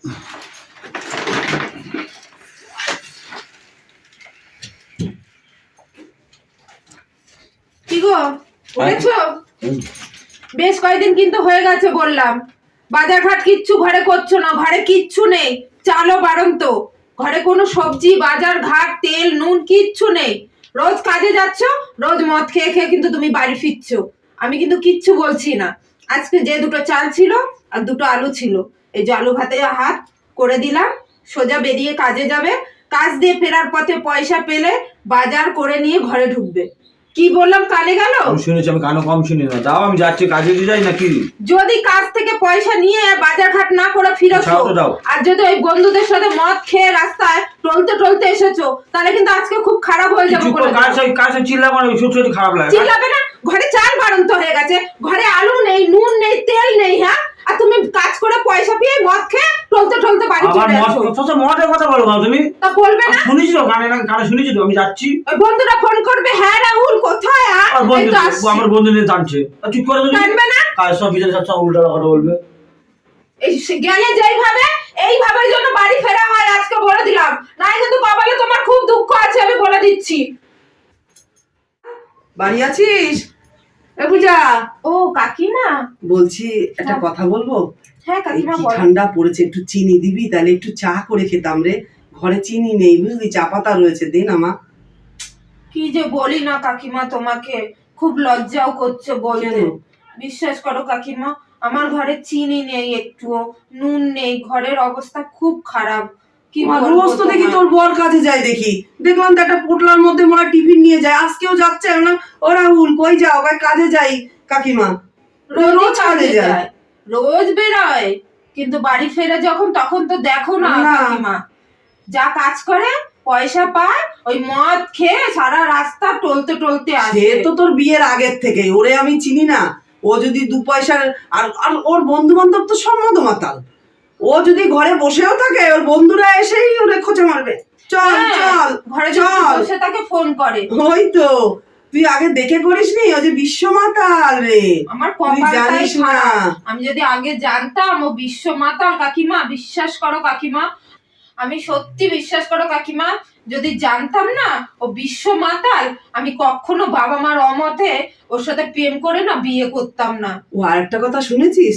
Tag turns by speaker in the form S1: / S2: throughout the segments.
S1: কি গো উঠেছো? বেশ কয়েকদিন কিন্তু হয়ে গেছে বললাম। বাজার ঘাট কিচ্ছু ঘরে করছ না ঘরে কিচ্ছু নেই। চালও বাড়ন্ত। ঘরে কোনো সবজি বাজার ঘাট তেল নুন কিচ্ছু নেই। রোজ কাজে যাচ্ছ রোজ মদ খেয়ে খেয়ে কিন্তু তুমি বাড়ি ফিরছো। আমি কিন্তু কিচ্ছু বলছি না। আজকে যে দুটো চাল ছিল আর দুটো আলু ছিল। এই যে আলু ভাতে হাত করে দিলাম সোজা বেরিয়ে কাজে যাবে। কাজ দিয়ে ফেরার পথে পয়সা পেলে বাজার করে নিয়ে ঘরে ঢুকবে। কি বললাম কানে গেল?
S2: শুনেছি আমি কানো কম শুনি না। দাও আমি যাচ্ছি কাজে দিয়ে যাই নাকি?
S1: যদি কাজ থেকে পয়সা নিয়ে বাজার ঘাট না করে ফিরেছো
S2: দাও।
S1: আর যদি ওই বন্ধুদের সাথে মদ খেয়ে রাস্তায় টলতে টলতে এসেছ তাহলে কিন্তু আজকে খুব খারাপ হয়ে যাবে বলে
S2: কাজ। কাজ চিল্লা মানে সত্যি সত্যি খারাপ লাগে।
S1: চিল্লাবে না ঘরে চাল বাড়ন্ত হয়ে গেছে ঘরে আলু নেই নুন নেই তেল নেই হ্যাঁ? আর তুমি কাজ করে পয়সা পেয়ে মদ খেয়ে টলতে টলতে বাড়ি
S2: আবার
S1: চলে
S2: মদ
S1: আসো।
S2: সবসময় মদের কথা বলো না তুমি।
S1: তা বলবে না?
S2: শুনেছি তো কানে কানে শুনেছি তো আমি যাচ্ছি।
S1: ওই বন্ধুরা ফোন করবে হ্যাঁ রাহুল কোথায়
S2: আর?
S1: এই
S2: বন্ধু আমার বন্ধু নিয়ে টানছে। আর চুপ করে তুমি।
S1: টানবে না?
S2: কাজ সব বিচার সব উল্টা কথা বলবে।
S1: এই গেলে যেইভাবে এইভাবে জন্য বাড়ি ফেরা হয় আজকে বলে দিলাম। নাই কিন্তু কপালে তোমার খুব দুঃখ আছে আমি বলে দিচ্ছি।
S3: বাড়ি আছিস? পূজা।
S1: ও কাকিমা?
S3: বলছি একটা
S1: হ্যাঁ।
S3: কথা বলব?
S1: হ্যাঁ কাকিমা
S3: ঠান্ডা পড়েছে একটু চিনি দিবি? তাহলে একটু চা করে খেতাম রে। ঘরে চিনি নেই বুঝলি? চা পাতা রয়েছে দিন আমা
S1: কি যে বলি না কাকিমা তোমাকে? খুব লজ্জাও করছে বলতে। বিশ্বাস করো কাকিমা আমার ঘরে চিনি নেই একটুও নুন নেই ঘরের অবস্থা খুব খারাপ।
S3: রোজ তো দেখি? তোর বর কাজে যায় দেখি। দেখলাম তো একটা পোটলার মধ্যে মোরা টিফিন নিয়ে যায়। আজকেও যাচ্ছে না ও রাহুল কই যাও? ভাই কাজে যাই কাকিমা? রোজ কাজে যায়।
S1: রোজ বেরোয়? কিন্তু বাড়ি ফেরে যখন তখন তো দেখো না। কাকিমা। যা কাজ করে পয়সা পায় ওই মদ খেয়ে সারা রাস্তা টলতে টলতে আসে।
S3: তো তোর বিয়ের আগের থেকে ওরে আমি চিনি না। ও যদি দু পয়সার আর আর ওর বন্ধু বান্ধব তো সম্মত মাতাল ও যদি ঘরে বসেও থাকে ওর বন্ধুরা এসেই ওরে খোঁচা মারবে। চল
S1: হ্যাঁ,
S3: চল
S1: ঘরে
S3: চল।
S1: বসে তাকে ফোন করে।
S3: ওই তো তুই আগে দেখে করিস নি ও যে বিশ্বমাতাল রে।
S1: আমার
S3: জানিস না।
S1: আমি যদি আগে জানতাম ও বিশ্বমাতাল কাকিমা বিশ্বাস করো কাকিমা। আমি সত্যি বিশ্বাস করো কাকিমা যদি জানতাম না ও বিশ্ব মাতাল আমি কখনো বাবা মার অমতে ওর সাথে প্রেম করে না বিয়ে করতাম না।
S3: ও আরেকটা কথা শুনেছিস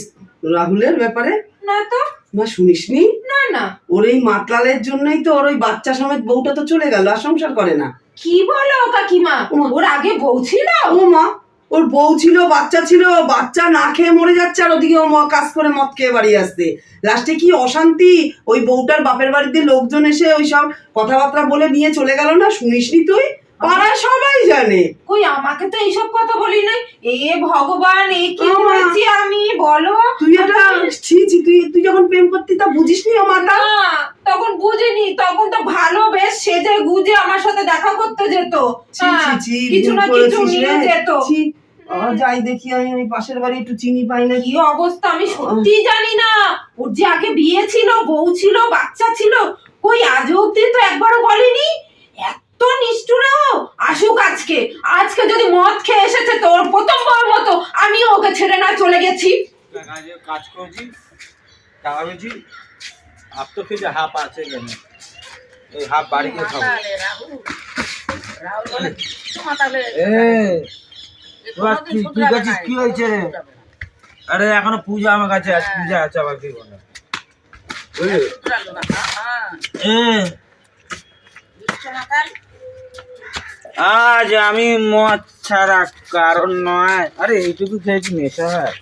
S3: রাহুলের ব্যাপারে?
S1: না তো।
S3: না শুনিসনি?
S1: না না।
S3: ওর এই মাতলালের জন্যই তো ওর ওই বাচ্চা সমেত বউটা তো চলে গেল আর সংসার করে না।
S1: কি বলো কাকিমা। ওর আগে বউ ছিল?
S3: ও মা ওর বউ ছিল বাচ্চা ছিল বাচ্চা না খেয়ে মরে যাচ্ছে আর ওদিকে ও ম- কাজ করে মদ খেয়ে বাড়ি আসছে। লাস্টে কি অশান্তি? ওই বউটার বাপের বাড়িতে লোকজন এসে ওই সব কথাবার্তা বলে নিয়ে চলে গেল না? শুনিসনি তুই? পাড়ায় সবাই জানে।
S1: কই আমাকে তো এইসব কথা বলি নাই। এ ভগবান এই কি। করেছি আমি বলো।
S3: তুই এটা ছি ছি তুই তুই যখন প্রেম করতি তা বুঝিসনি ও মাতা?
S1: তখন বুঝিনি। তখন তো ভালো বেশ সেজে গুজে আমার সাথে দেখা করতে যেত। হ্যাঁ, কিছু না কিছু নিয়ে যেত।
S3: যাই দেখি আমি ওই পাশের বাড়ি একটু চিনি পাই না
S1: কি অবস্থা আমি সত্যি জানি না। ওর যে আগে বিয়ে ছিল বউ ছিল বাচ্চা ছিল কই আজ অব্দি তো একবারও বলেনি? এত নিষ্ঠুর আসুক আজকে। আজকে যদি মদ খেয়ে এসেছে তোর প্রথমবার মতো আমিও ওকে ছেড়ে না চলে গেছি।
S2: কাজ করছি পেয়েছি হাফ তো খেয়েছি হাফ আছে কেন এই হাফ বাড়ি গিয়ে খাব। তুই তুই গেছিস কি হয়েছে? রে আরে এখনও পূজা আমার কাছে আছে পূজা আছে আবার কি বলে? এ, আজ আমি মদ ছাড়া কারণ নয়। আরে এইটুকু খেয়েছি নেশা হয়?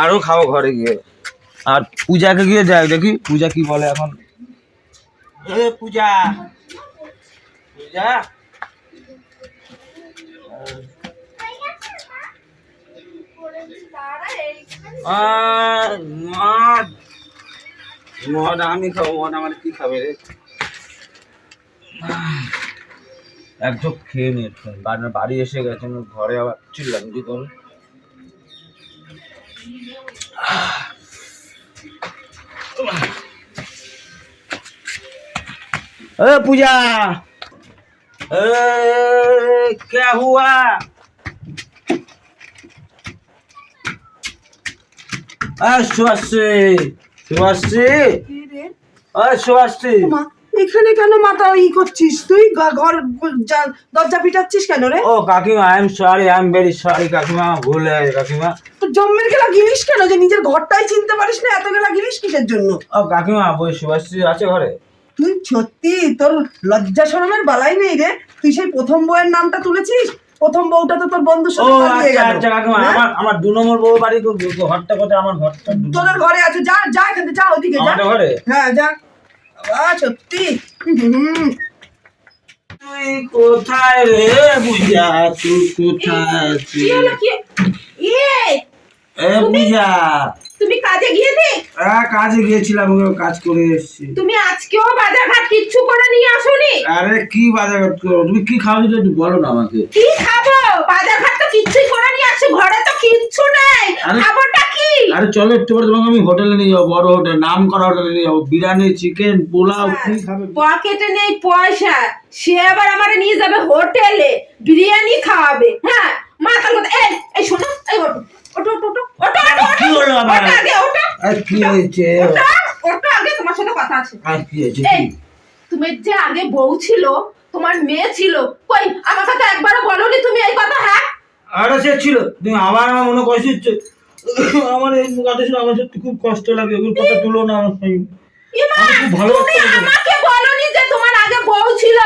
S2: আরও খাব ঘরে গিয়ে। আর পূজাকে গিয়ে যাই দেখি পূজা কি বলে এখন? এ পূজা। পূজা? মদ। মদ আমি খাব মদ আমার কি খাবে রে? এক ঝোঁক খেয়ে নি একটু। বাড়ি- বাড়ি এসে গেছে আমি ঘরে আবার চিল্লাম কি করবে ए पूजा ए क्या हुआ सुभाषी सुभाषी ওই সুভাষটি
S3: মা এখানে কেন মাথা ই করছিস? তুই ঘর দরজা পিটাচ্ছিস কেন রে?
S2: ও কাকিমা I am sorry I am very sorry কাকিমা ভুল হয়ে গেছে কাকিমা।
S3: তোর জন্মের গেলা গিলিস কেন? যে নিজের ঘরটাই চিনতে পারিস না এত গেলা গিলিস কিসের জন্য?
S2: ও কাকিমা ওই সুভাষটি আছে ঘরে?
S3: তুই সত্যি তোর লজ্জা শরমের বালাই নেই রে? তুই সেই প্রথম বউয়ের নামটা তুলেছিস? প্রথম বউটা তো তোর বন্ধু
S2: ও আচ্ছা আচ্ছা কাকিমা
S3: হ্যাঁ?
S2: আমার আমার দু নম্বর বউ বাড়ি ঘরটা কোথায়? আমার ঘরটা
S3: তোদের ঘরে আছে যা যা এখান থেকে যা ওদিকে যা।
S2: ঘরে?
S3: হ্যাঁ যা। বাবা সত্যি হুম
S2: তুই কোথায় রে বুঝা তুই কোথায়
S1: কি হলো কি ইয়ে
S2: এ বুঝা
S1: তুমি কাজে গিয়েছে
S2: হ্যাঁ কাজে গিয়েছিলাম কাজ করে এসেছি।
S1: তুমি আজকেও বাজার ঘাট কিচ্ছু করে নিয়ে আসোনি?
S2: আরে কি বাজার করতে হবে? তুমি কি একটু বলো না আমাকে।
S1: কি খাব? বাজার ঘাট তো কিচ্ছুই করে নিয়ে ঘরে তো কিচ্ছু নেই। খাবোটা কি?
S2: আরে চলো একটু পরে তোমাকে আমি হোটেলে নিয়ে যাব বড় হোটেল নাম করা হোটেলে নিয়ে যাব। বিরিয়ানি চিকেন পোলাও কি খাবে?
S1: পকেটে নেই পয়সা। সে আবার আমারে নিয়ে যাবে হোটেলে বিরিয়ানি খাওয়াবে হ্যাঁ মাথার কথা এই এই শোনো এই ওটো ওটো ওটো ওটো ওটো ওটো
S2: কি হলো আবার?
S1: ওটো আগে ওটো
S2: আর কি হয়েছে?
S1: ওটো আগে তোমার সাথে কথা আছে।
S2: আর কি হয়েছে?
S1: তুমি যে আগে বউ ছিল তোমার মেয়ে ছিল কই আমাকে তো একবারও বলনি তুমি এই কথা হ্যাঁ?
S2: আরে সে ছিল। তুমি আবার আমার মনে কষ্ট হচ্ছে। আমার এই কথা শুনে আমার সত্যি খুব কষ্ট লাগে। ওগুলো কথা তুলো না আমার সঙ্গে। ভালো
S1: তুমি আমাকে বলনি যে তোমার আগে বউ ছিল।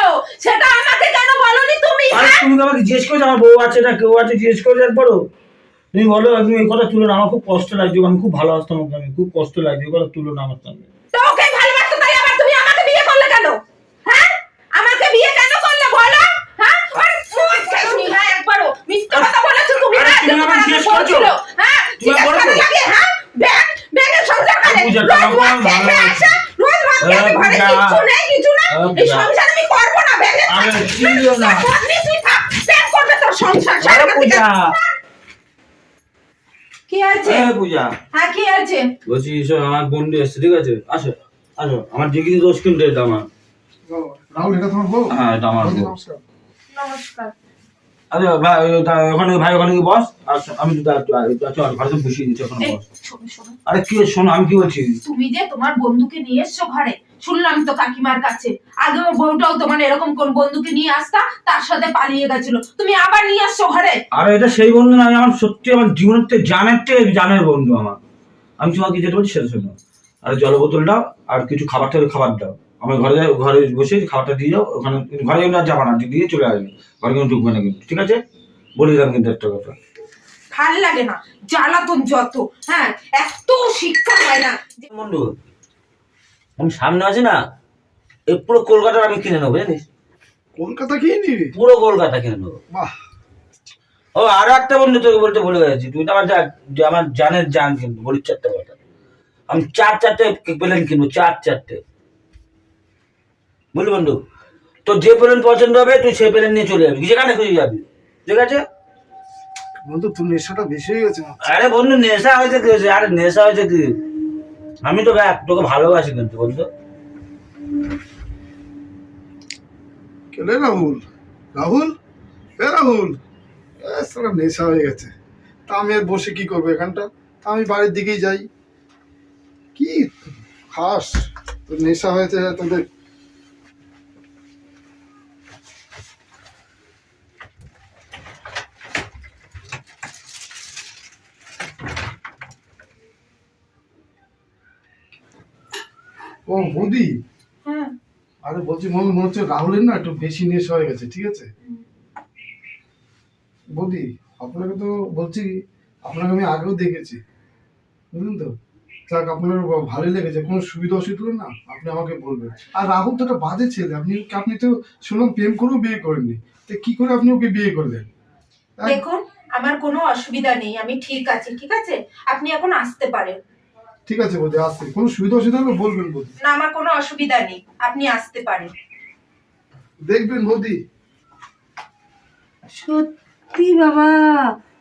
S1: সেটা আমাকে কেন বলনি তুমি
S2: আরে
S1: হ্যাঁ?
S2: তুমি আমাকে জিজ্ঞেস করছ আমার বউ আছে না কেউ আছে জিজ্ঞেস করে একবারও? তুমি বলো তুমি এই কথা তুলো না আমার খুব কষ্ট লাগছে আমি খুব ভালোবাসতাম ওকে আমি খুব কষ্ট লাগছে এই কথা তুলো না আমার সঙ্গে।
S1: তো ওকে ভালোবাসতে তাই আবার তুমি আমাকে বিয়ে করলে কেন? হ্যাঁ? আমাকে বিয়ে কেন করলে বলো? হ্যাঁ? আর মুখ কেন? নিলা একবারও। মিথ্যা কথা বলেছ তুমি
S2: আরে
S1: হ্যাঁ,
S2: তুমি জিজ্ঞেস করছ?
S1: হ্যাঁ?
S2: তুমি বলো
S1: হ্যাঁ? ব্যাগ ব্যাগের সংসার করে রোজ
S2: আমি
S1: খেয়ে
S2: ভালোবাসি।
S1: আসে, রোজ ভাত খেয়ে ঘরে
S2: পূজা।
S1: নেই কিছু না এই সংসার আমি করব না ব্যাগে
S2: আরে ছিল না।
S1: তুই থাক ব্যাগ করবে তোর সংসার সারা
S2: পূজা।
S1: আছে
S2: এ পূজা।
S1: হ্যাঁ কি আছে
S2: বলছি আমার বন্ধু এসছে ঠিক আছে? আসো আসো। আমার ডিগ্রি দোষ কিন্তু এটা আমার।
S4: রাহুল এটা তোমার বউ?
S2: হ্যাঁ এটা আমার বউ।
S4: নমস্কার।
S2: আরে ভাই ওখানে ভাই ওখানে গিয়ে বস? আর আমি তো ঘরে বসিয়ে দিচ্ছি ওখানে বস। আরে কি শোনো আমি কি বলছি?
S1: তুমি যে তোমার বন্ধুকে নিয়ে এসছো ঘরে শুনলাম তো কাকিমার কাছে। আগে ওর বউটাও তোমার এরকম কোন বন্ধুকে নিয়ে আসতা তার সাথে পালিয়ে গেছিল। তুমি আবার নিয়ে আসছো ঘরে?
S2: আরে এটা সেই বন্ধু না আমার সত্যি আমার জীবনের থেকে জানের থেকে জানের বন্ধু আমার। আমি তোমাকে যেটা বলছি সেটা শোনো। আর জল বোতল দাও আর কিছু খাবার খাবার দাও। আমার ঘরে যাও ঘরে বসে খাবারটা দিয়ে যাও ওখানে ঘরে কিন্তু আর যাবা না দিয়ে চলে আসবে। ঘরে কিন্তু ঢুকবে না কিন্তু ঠিক আছে? বলে দিলাম কিন্তু একটা কথা।
S1: ভালো লাগে না জ্বালাতন যত হ্যাঁ এত শিক্ষা হয় না
S2: বন্ধু আমি সামনে আছে না এই পুরো কলকাতা আমি কিনে নেব জানিস?
S4: কলকাতা কিনে নিবি?
S2: পুরো কলকাতা কিনে নেব।
S4: বাহ।
S2: ও আর একটা বন্ধু তোকে বলতে ভুলে গেছি তুই তো আমার যা- আমার জানের জান কিন্তু বলিস চারটে কথা আমি চার চারটে প্লেন কিনবো চার চারটে বুঝলি বন্ধু? তোর যে প্লেন পছন্দ হবে তুই সেই প্লেন নিয়ে চলে যাবি। যেখানে খুঁজে যাবি। ঠিক আছে?
S4: বন্ধু তোর নেশাটা বেশি হয়ে গেছে
S2: আরে বন্ধু নেশা হয়েছে কি? হয়েছে? আরে নেশা হয়েছে কি? আমি তো দেখ তোকে ভালোবাসি কিন্তু, বন্ধু।
S4: কেলে রাহুল? রাহুল? এ রাহুল? সারা নেশা হয়ে গেছে। তা আমি আর বসে কি করব এখানটা? তা আমি বাড়ির দিকেই যাই। কি? খাস তোর নেশা হয়েছে, তোদের ও বৌদি
S1: হ্যাঁ।
S4: আরে বলছি মনে মনে হচ্ছে রাহুলের না একটু বেশি নেশা হয়ে গেছে ঠিক আছে? বৌদি আপনাকে তো বলছি আপনাকে আমি আগেও দেখেছি বুঝলেন তো? যাক আপনার ভালোই লেগেছে কোনো সুবিধা অসুবিধা হলে না আপনি আমাকে বলবেন। আর রাহুল তো একটা বাজে ছেলে আপনি আপনি তো শুনলাম প্রেম করেও বিয়ে করেননি তো কি করে আপনি ওকে বিয়ে করলেন
S1: দেখুন আমার কোনো অসুবিধা নেই আমি ঠিক আছি ঠিক আছে? আপনি এখন আসতে পারেন।
S4: ঠিক আছে বৌদি আসছি। কোনো সুবিধা অসুবিধা হলে বলবেন বৌদি
S1: না আমার কোনো অসুবিধা নেই। আপনি আসতে পারেন।
S4: দেখবেন বৌদি।
S3: সত্যি বাবা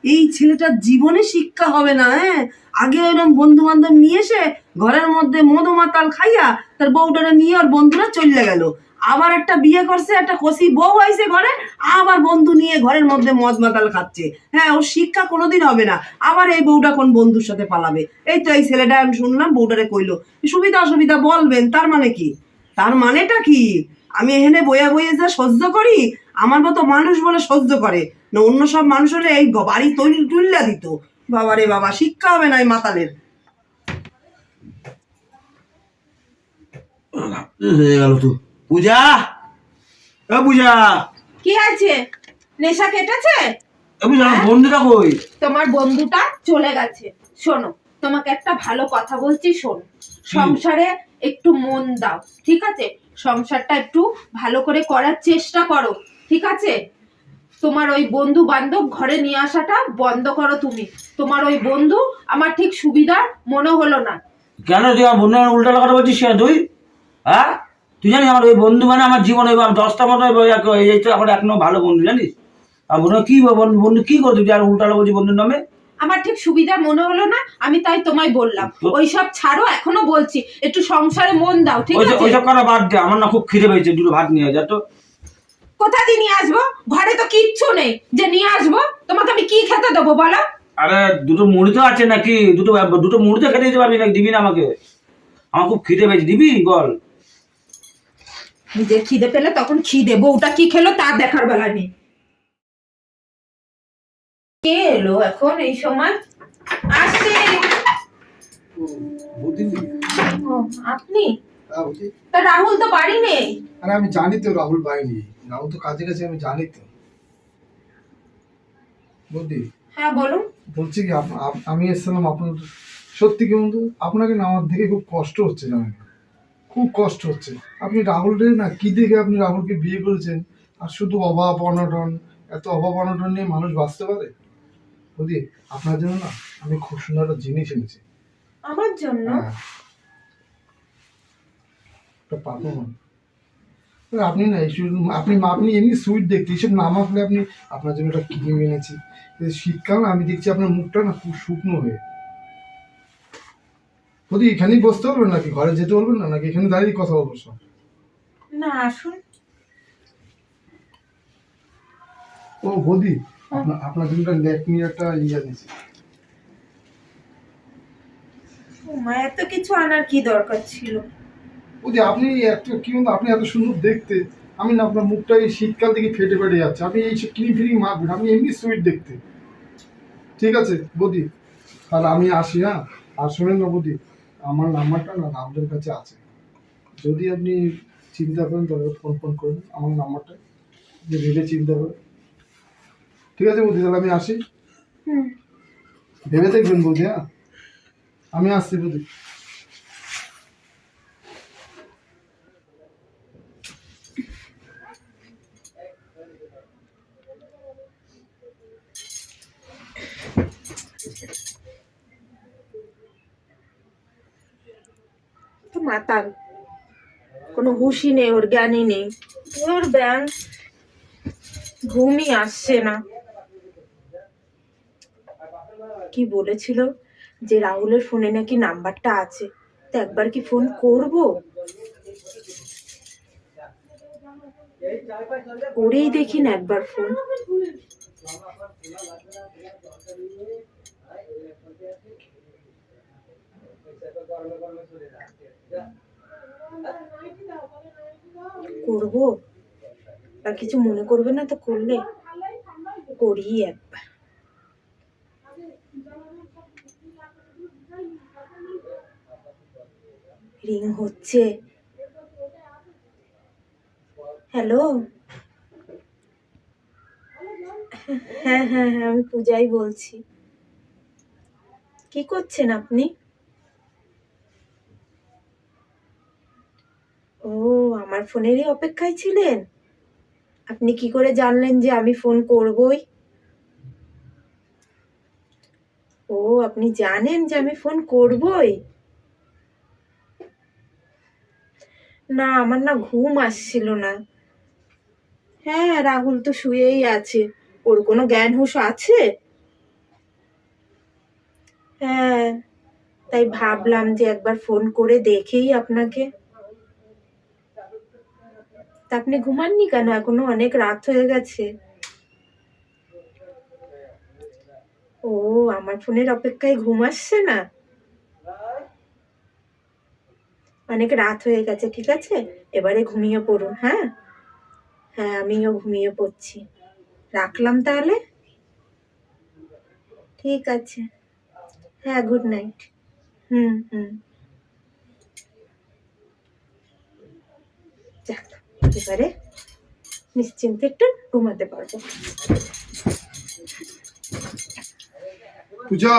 S3: এই ছেলেটার জীবনে শিক্ষা হবে না হ্যাঁ? আগে ওরকম বন্ধু বান্ধব নিয়ে এসে ঘরের মধ্যে মধু মাতাল খাইয়া তার বউটারে নিয়ে আর বন্ধুরা চলে গেল। আবার একটা বিয়ে করছে, একটা কষি বউ আইছে ঘরে, আবার বন্ধু নিয়ে ঘরের মধ্যে মদ মাতাল খাচ্ছে। হ্যাঁ ওর শিক্ষা কোনোদিন হবে না। আবার এই বউটা কোন বন্ধুর সাথে পালাবে? এই তো এই ছেলেটা আমি শুনলাম, বউটারে কইলো, সুবিধা অসুবিধা বলবেন, তার মানে কি? তার মানেটা কি? আমি এখানে বইয়া বইয়ে যা সহ্য করি, আমার মতো মানুষ বলে সহ্য করে। না, অন্য সব মানুষ হলে এই বাড়ি তৈরি তুল্লা দিত। বাবা রে বাবা, শিক্ষা হবে না এই মাতালের।
S2: হয়ে গেল তো। পূজা? এ পূজা।
S1: কি আছে নেশা কেটেছে?
S2: এ পূজা আমার বন্ধুটা কই?
S1: তোমার বন্ধুটা চলে গেছে। শোনো তোমাকে একটা ভালো কথা বলছি শোনো। সংসারে একটু মন দাও ঠিক আছে? সংসারটা একটু ভালো করে করার চেষ্টা করো ঠিক আছে? তোমার ওই বন্ধু বান্ধব ঘরে নিয়ে আসাটা বন্ধ করো তুমি। তোমার ওই বন্ধু আমার ঠিক সুবিধার মনে হলো না।
S2: কেন তুই আমার বন্ধু উল্টা কথা বলছিস তুই? হ্যাঁ? তুই জানিস আমার ওই বন্ধু মানে আমার জীবনে এবার দশটা মতো এই তো এখন এখনও ভালো বন্ধু জানিস? আর কি বন্ধু বন্ধু কি করতে তুই? আর উল্টা বলছি বন্ধুর নামে?
S1: আমার ঠিক সুবিধা মনে হলো না আমি তাই তোমায় বললাম।
S2: তো-
S1: ওইসব ছাড়ো এখনও বলছি। একটু সংসারে মন দাও ঠিক আছে?
S2: ওইসব করা বাদ দে আমার না খুব খিদে পেয়েছে দুটো ভাত নিয়ে যা তো।
S1: কোথা দিয়ে নিয়ে আসব? ঘরে তো কিচ্ছু নেই। যে নিয়ে আসব? তোমাকে আমি কি খেতে দেবো বলো?
S2: আরে দুটো মুড়ি তো আছে নাকি? দুটো দুটো মুড়ি তো খেতে দিতে পারবি নাকি? দিবি না আমাকে? আমার খুব খিদে পেয়েছে। দিবি? বল।
S1: নিজের খিদে পেলে তখন খিদে বউটা কি খেলো তার দেখার বেলা নেই। কে এলো এখন এই সময়? আসছে। আপনি?
S4: হ্যাঁ
S1: তা রাহুল তো বাড়ি নেই।
S4: আরে আমি জানি তো রাহুল বাইনি রাহুল তো কাজে গেছে আমি জানি তো। বুদ্ধি।
S1: হ্যাঁ বলুন।
S4: বলছি কি আমি এসেছিলাম আপনার সত্যি কি বন্ধু? আপনাকে না আমার দেখে খুব কষ্ট হচ্ছে জানেন। খুব কষ্ট হচ্ছে। আপনি রাহুলরে না কি দেখে আপনি রাহুলকে বিয়ে করেছেন? আর শুধু অভাব অনটন এত অভাব অনটন নিয়ে মানুষ বাঁচতে পারে? বুঝলি আপনার জন্য না আমি খুব সুন্দর একটা জিনিস এনেছি।
S1: আমার জন্য?
S4: হ্যাঁ। আপনি না এইসব আপনি আপনি এমনি সুইট দেখতে এইসব না মাখলে আপনি আপনার জন্য একটা ক্রিম এনেছি। শীতকাল আমি দেখছি আপনার মুখটা না খুব শুকনো হয়ে। বদি এখানেই বসতে পারবেন নাকি? ঘরে যেতে বলবেন না নাকি? এখানে দাঁড়িয়ে কথা বলব সব।
S1: না আসুন।
S4: ও বদি আপনার আপনার জন্য একটা ল্যাকমি একটা ইয়ে
S1: ও মা এত কিছু আনার কি দরকার ছিল?
S4: বদি আপনি এত কি বলতো আপনি এত সুন্দর দেখতে। আমি না আপনার মুখটা এই শীতকাল থেকে ফেটে ফেটে যাচ্ছে। আপনি এইসব ক্রিম ফ্রিম মাখবেন আপনি এমনি সুইট দেখতে। ঠিক আছে বদি। আর আমি আসি হ্যাঁ? আর শোনেন না বদি। আমার নাম্বারটা না রামদের কাছে আছে। যদি আপনি চিন্তা করেন তাহলে ফোন ফোন করুন। আমার নাম্বারটা যে ভেবে চিন্তা করে। ঠিক আছে বদি তাহলে আমি আসি। ভেবে দেখবেন বৌদি হ্যাঁ? আমি আসছি বদি
S1: মাতাল। কোনো হুশই নেই, ওর জ্ঞানই নেই। ওর ব্যান ঘুমই আসছে না। কি বলেছিল যে রাহুলের ফোনে নাকি নাম্বারটা আছে? তো একবার কি ফোন করব? করেই দেখি না একবার ফোন। করব? আর কিছু মনে করবে না তো করলে? করি একবার রিং হচ্ছে। হ্যালো হ্যাঁ হ্যাঁ হ্যাঁ আমি পূজাই বলছি। কি করছেন আপনি? ও, আমার ফোনেরই অপেক্ষায় ছিলেন? আপনি কি করে জানলেন যে আমি ফোন করবই? ও, আপনি জানেন যে আমি ফোন করবই? না, আমার না ঘুম আসছিল না। হ্যাঁ রাহুল তো শুয়েই আছে। ওর কোনো জ্ঞান হুঁশ আছে? হ্যাঁ তাই ভাবলাম যে একবার ফোন করে দেখেই আপনাকে। তা আপনি ঘুমাননি কেন? এখনও অনেক রাত হয়ে গেছে। ও, আমার ফোনের অপেক্ষায় ঘুম আসছে না? অনেক রাত হয়ে গেছে, ঠিক আছে? এবারে ঘুমিয়ে পড়ুন হ্যাঁ? হ্যাঁ আমিও ঘুমিয়ে পড়ছি। রাখলাম তাহলে? ঠিক আছে। হ্যাঁ গুড নাইট হুম হুম। যাক। এবারে নিশ্চিন্তে একটু ঘুমাতে পারব।
S4: পূজা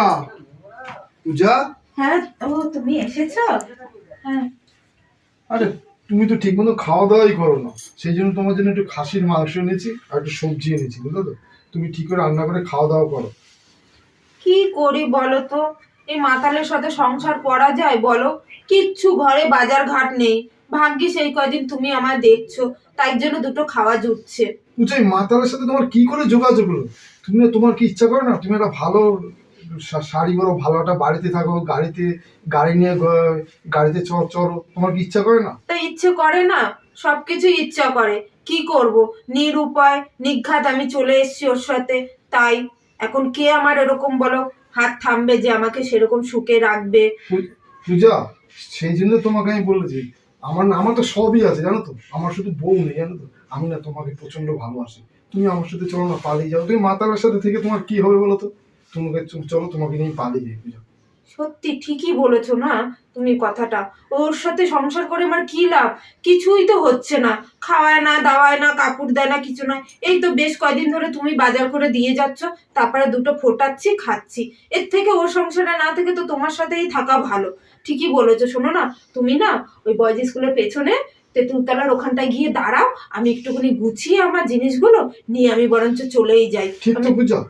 S4: পূজা?
S1: হ্যাঁ ও তুমি এসেছ? হ্যাঁ।
S4: আরে তুমি তো ঠিক মতো খাওয়া দাওয়াই করো না সেই জন্য তোমার জন্য একটু খাসির মাংস এনেছি আর একটু সবজি এনেছি বুঝলো তো? তুমি ঠিক করে রান্না করে খাওয়া দাওয়া করো।
S1: কি করি বলো তো? এই মাতালের সাথে সংসার করা যায় বলো? কিচ্ছু ঘরে বাজার ঘাট নেই। ভাগ্যি সেই কয়দিন তুমি আমায় দেখছ তাই জন্য দুটো খাওয়া জুটছে।
S4: পূজা মাতালের সাথে তোমার কি করে যোগাযোগ হলো? তুমি না তোমার কি ইচ্ছা করে না? তুমি একটা ভালো শাড়ি পরো ভালো একটা বাড়িতে থাকো গাড়িতে গাড়ি নিয়ে গাড়িতে চড় চড়ো তোমার কি ইচ্ছা করে না?
S1: তা ইচ্ছে করে না সবকিছু ইচ্ছা করে। কি করব? নিরুপায় নিঘাত আমি চলে এসেছি ওর সাথে। তাই এখন কে আমার এরকম বলো? হাত থামবে যে আমাকে সেরকম সুখে রাখবে।
S4: পূজা সেই জন্য তোমাকে আমি বলেছি। আমার না, আমার তো সবই আছে, জানো তো? আমার শুধু বউ নেই, জানো তো? আমি না তোমাকে প্রচণ্ড ভালোবাসি। তুমি আমার সাথে চলো না, পালিয়ে যাও। তুমি মাতার সাথে থেকে তোমার কি হবে বলো তো? তোমাকে চলো, তোমাকে নিয়ে পালিয়ে যাই
S1: সত্যি ঠিকই বলেছ না তুমি কথাটা। ওর সাথে সংসার করে আমার কি লাভ? কিছুই তো হচ্ছে না। খাওয়ায় না, দাওয়ায় না, কাপড় দেয় না, কিছু না। এই তো বেশ কয়দিন ধরে তুমি বাজার করে দিয়ে যাচ্ছ, তারপরে দুটো ফোটাচ্ছি, খাচ্ছি। এর থেকে ওর সংসারে না থেকে তো তোমার সাথেই থাকা ভালো। ঠিকই বলেছ, শোনো না? তুমি না ওই বয়েজ স্কুলের পেছনে তেঁতুলতলার ওখানটায় গিয়ে দাঁড়াও আমি একটুখানি গুছিয়ে আমার জিনিসগুলো নিয়ে আমি বরঞ্চ চলেই যাই।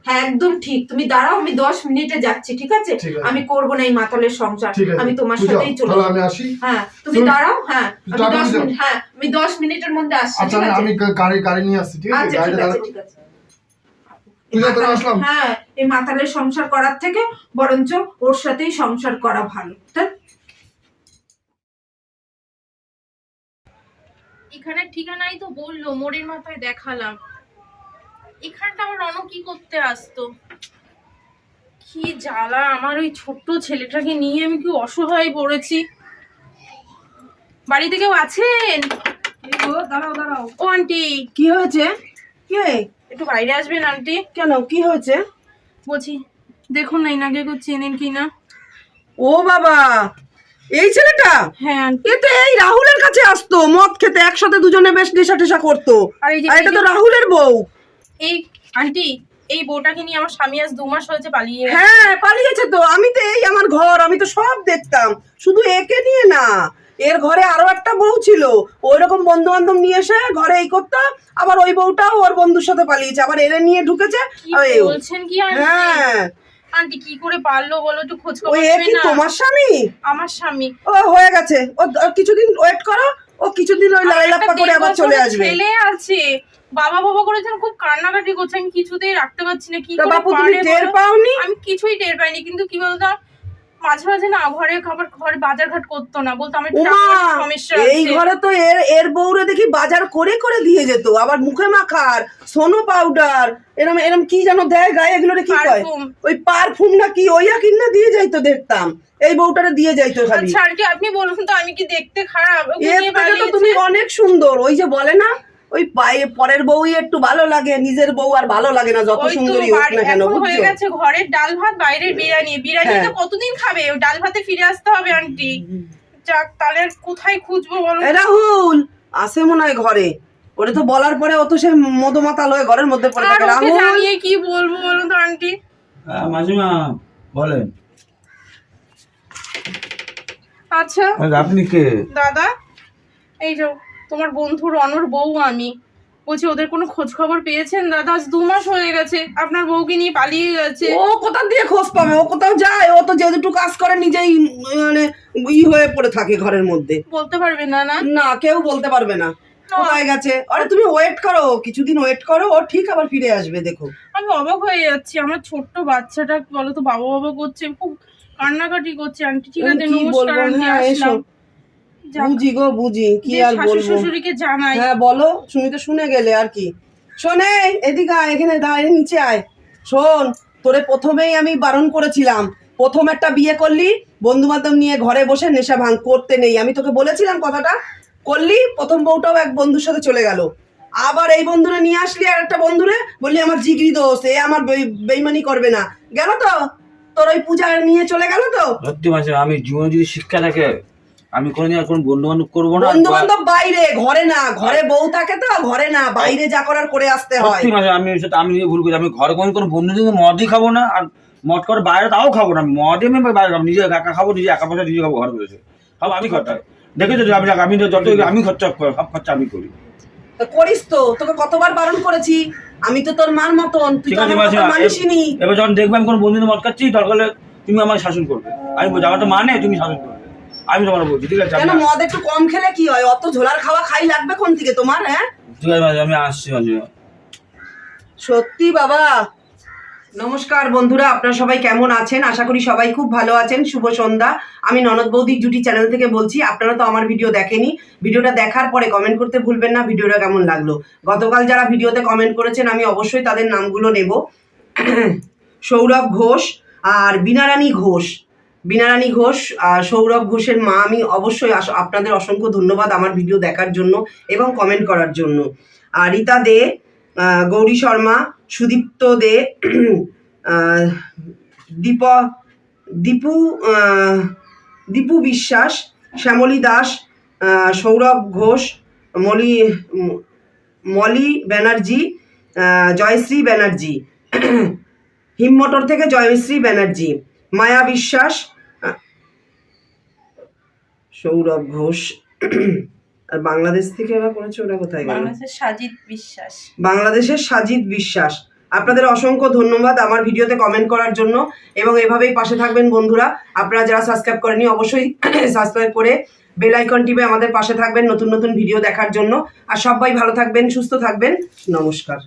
S1: হ্যাঁ একদম ঠিক। তুমি দাঁড়াও আমি দশ মিনিটে যাচ্ছি ঠিক আছে? আমি করব না এই মাতালের সংসার। আমি তোমার সাথেই চলে। হ্যাঁ তুমি দাঁড়াও হ্যাঁ আমি দশ মিনিট হ্যাঁ আমি দশ মিনিটের মধ্যে আসছি
S4: আচ্ছা আমি- গাড়ি গাড়ি নিয়ে আসছি ঠিক আছে?
S1: আচ্ছা ঠিক আছে। হ্যাঁ এই মাতালের সংসার করার থেকে বরঞ্চ ওর সাথেই সংসার করা ভালো। তাই
S5: এখানে ঠিকানাই তো বলল মোড়ের মাথায় দেখালাম। এখানটা আমার রণ কি করতে আসতো? কি জ্বালা আমার ওই ছোট্ট ছেলেটাকে নিয়ে আমি কি অসহায় পড়েছি। বাড়িতে কেউ আছেন?
S3: দাঁড়াও দাঁড়াও।
S5: ও আন্টি।
S3: কি হয়েছে? কে?
S5: একটু বাইরে আসবেন আন্টি।
S3: কেন? কি হয়েছে?
S5: বলছি দেখুন না এনাকে কেউ চেনেন কি না
S3: ও বাবা! এই ছেলেটা?
S5: হ্যাঁ আন্টি
S3: এ তো এই রাহুলের কাছে আসতো মদ খেতে একসাথে দুজনে বেশ নেশা টেশা করতো।
S5: আর এই যে
S3: আর এটা তো রাহুলের বউ।
S5: এই আন্টি এই বউটাকে নিয়ে আমার স্বামী আজ দু মাস হয়েছে পালিয়ে গেছে।
S3: হ্যাঁ পালিয়েছে তো। আমি তো এই আমার ঘর আমি তো সব দেখতাম। শুধু একে নিয়ে না এর ঘরে আরও একটা বউ ছিল। ওই রকম বন্ধু বান্ধব নিয়ে এসে ঘরে এই করতো আবার ওই বউটাও ওর বন্ধুর সাথে পালিয়েছে আবার এরে নিয়ে ঢুকেছে।
S5: কি
S3: আর এও।
S5: বলছেন কি আন্টি?
S3: হ্যাঁ।
S5: আন্টি কি করে পারল বলো একটু খোঁজ খবর
S3: কি তোমার স্বামী?
S5: আমার স্বামী।
S3: ও হয়ে গেছে। ও কিছুদিন ওয়েট করো ও কিছুদিন ওই লাইলাপ্পা করে আবার চলে আসবে।
S5: ছেলে আছে। বাবা বাবা করেছেন খুব কান্নাকাটি করছে আমি কিছুতেই রাখতে পারছি না কি করে
S3: বাপু তুমি টের পাওনি?
S5: আমি কিছুই টের পাইনি কিন্তু কি বলতো? মাঝে মাঝে না ঘরে খাবার ঘরে বাজার ঘাট করতো না। বলতো আমার সমস্যা
S3: এই ঘরে তো এর এর বউরে দেখি বাজার করে করে দিয়ে যেত। আবার মুখে মাখার সোনো পাউডার এরম এরম কি যেন দেয় গায়ে এগুলো কি কয়? ওই পারফিউম না কি ওইয়া কিনা দিয়ে যাইতো দেখতাম। এই বউটারে দিয়ে যাইতো খালি।
S5: আচ্ছা আন্টি আপনি বলুন তো আমি কি দেখতে খারাপ?
S3: এর থেকে তো তুমি অনেক সুন্দর। ওই যে বলে না ওই পায়ে পরের বউই একটু ভালো লাগে নিজের বউ আর ভালো লাগে না যত
S5: ওই তো
S3: সুন্দরী হোক না কেন
S5: হয়ে গেছে ঘরের ডাল ভাত বাইরের বিরিয়ানি। বিরিয়ানি
S3: হ্যাঁ।
S5: তো কতদিন খাবে? ওই ডাল ভাতে ফিরে আসতে হবে আন্টি। যাক তাহলে কোথায় খুঁজবো বলো?
S3: রাহুল আসে মনে হয় ঘরে। ওরে তো বলার পরে অত সে মদমাতাল হয়ে ঘরের মধ্যে পড়ে থাকে। রাহুল?
S5: জানিয়ে কি বলব বলুন তো আন্টি?
S2: হ্যাঁ, মাসিমা বলেন।
S5: আচ্ছা।
S2: আপনি কে?
S5: দাদা এই যে তোমার বন্ধু রনর বউ আমি। বলছি ওদের কোনো খোঁজ খবর পেয়েছেন দাদা? আজ দু মাস হয়ে গেছে। আপনার বউকে নিয়ে পালিয়ে গেছে
S3: ও কোথা দিয়ে খোঁজ পাবে? ও কোথাও যায়। ও তো যেহেতু কাজ করে নিজেই মানে ই হয়ে পড়ে থাকে ঘরের মধ্যে।
S5: বলতে পারবে না না?
S3: না কেউ বলতে পারবে না। কোথায় গেছে? আরে তুমি ওয়েট করো। কিছুদিন ওয়েট করো। ও ঠিক আবার ফিরে আসবে দেখো।
S5: আমি অবাক হয়ে যাচ্ছি। আমার ছোট্ট বাচ্চাটা বলো তো বাবা বাবা করছে খুব কান্নাকাটি করছে। আন্টি ঠিক আছে নমস্কার? আন্টি
S3: হ্যাঁ,
S5: আসলাম।
S3: বুঝি গো বুঝি। কি আর বলব?
S5: শ্বশুরকে জানাই।
S3: হ্যাঁ বলো শুনি তো শুনে গেলে আর কি। শোনে এদিকে আয় এখানে দাঁড়িয়ে নিচে আয়। শোন তোরে প্রথমেই আমি বারণ করেছিলাম। প্রথম একটা বিয়ে করলি বন্ধু বান্ধব নিয়ে ঘরে বসে নেশা ভাঙ করতে নেই। আমি তোকে বলেছিলাম কথাটা। করলি প্রথম বউটাও এক বন্ধুর সাথে চলে গেল। আবার এই বন্ধুরে নিয়ে আসলি আর একটা বন্ধুরে বললি আমার জিগরি দোষ এ আমার বে- বেইমানি করবে না। গেল তো? তোর ওই পূজা নিয়ে চলে গেল তো?
S2: সত্যি মাসে আমি জীবনে যদি শিক্ষা থাকে আমি কোনোদিন আর কোনো বন্ধু বান্ধব করব না
S3: বন্ধু বান্ধব বাইরে ঘরে না ঘরে বউ থাকে তো ঘরে না বাইরে যা করার করে আসতে হয়
S2: সত্যি আমি সেটা আমি ভুল করি আমি ঘরে কোনো কোনো বন্ধুদের সঙ্গে মদই খাব না আর মদ করে বাইরে তাও খাব না মদই আমি বাইরে খাব নিজে একা খাব নিজে একা পয়সা নিজে খাব ঘর বসে খাব আমি খরচা দেখেছ আমি আমি যত আমি খরচা সব খরচা আমি করি
S3: তা করিস তো তোকে কতবার বারণ করেছি আমি তো তোর মার মতন তুই তো আমার মানুষই
S2: এবার যখন দেখবে আমি কোনো বন্ধুদের মদ খাচ্ছি দরকার তুমি আমার শাসন করবে আমি তো মানে তুমি শাসন করবে আমি তোমার বলছি ঠিক আছে
S3: কেন মদ একটু কম খেলে কি হয়? অত ঝোলার খাওয়া খাই লাগবে কোন থেকে তোমার হ্যাঁ?
S2: ঠিক আছে আমি আসছি
S3: সত্যি বাবা। নমস্কার বন্ধুরা আপনারা সবাই কেমন আছেন? আশা করি সবাই খুব ভালো আছেন। শুভ সন্ধ্যা। আমি ননদ বৌদি জুটি চ্যানেল থেকে বলছি আপনারা তো আমার ভিডিও দেখেনি। ভিডিওটা দেখার পরে কমেন্ট করতে ভুলবেন না ভিডিওটা কেমন লাগল? গতকাল যারা ভিডিওতে কমেন্ট করেছেন আমি অবশ্যই তাদের নামগুলো নেব। সৌরভ ঘোষ আর বীণারানী ঘোষ। বীণারানী ঘোষ সৌরভ ঘোষের মা, আমি অবশ্যই আপনাদের অসংখ্য ধন্যবাদ আমার ভিডিও দেখার জন্য এবং কমেন্ট করার জন্য। আর রীতা দে গৌরী শর্মা, সুদীপ্ত দে দীপ, দীপু দীপু বিশ্বাস, শ্যামলী দাস সৌরভ ঘোষ, মলি মলি ব্যানার্জি জয়শ্রী ব্যানার্জি, হিমমটর থেকে জয়শ্রী ব্যানার্জি, মায়া বিশ্বাস সৌরভ ঘোষ। আর বাংলাদেশ থেকে ওরা করেছে ওরা কোথায় গেল?
S5: বাংলাদেশের সাজিদ বিশ্বাস।
S3: বাংলাদেশের সাজিদ বিশ্বাস। আপনাদের অসংখ্য ধন্যবাদ আমার ভিডিওতে কমেন্ট করার জন্য এবং এভাবেই পাশে থাকবেন বন্ধুরা। আপনারা যারা সাবস্ক্রাইব করেনি অবশ্যই সাবস্ক্রাইব করে বেল আইকন টিপে আমাদের পাশে থাকবেন নতুন নতুন ভিডিও দেখার জন্য। আর সবাই ভালো থাকবেন সুস্থ থাকবেন। নমস্কার।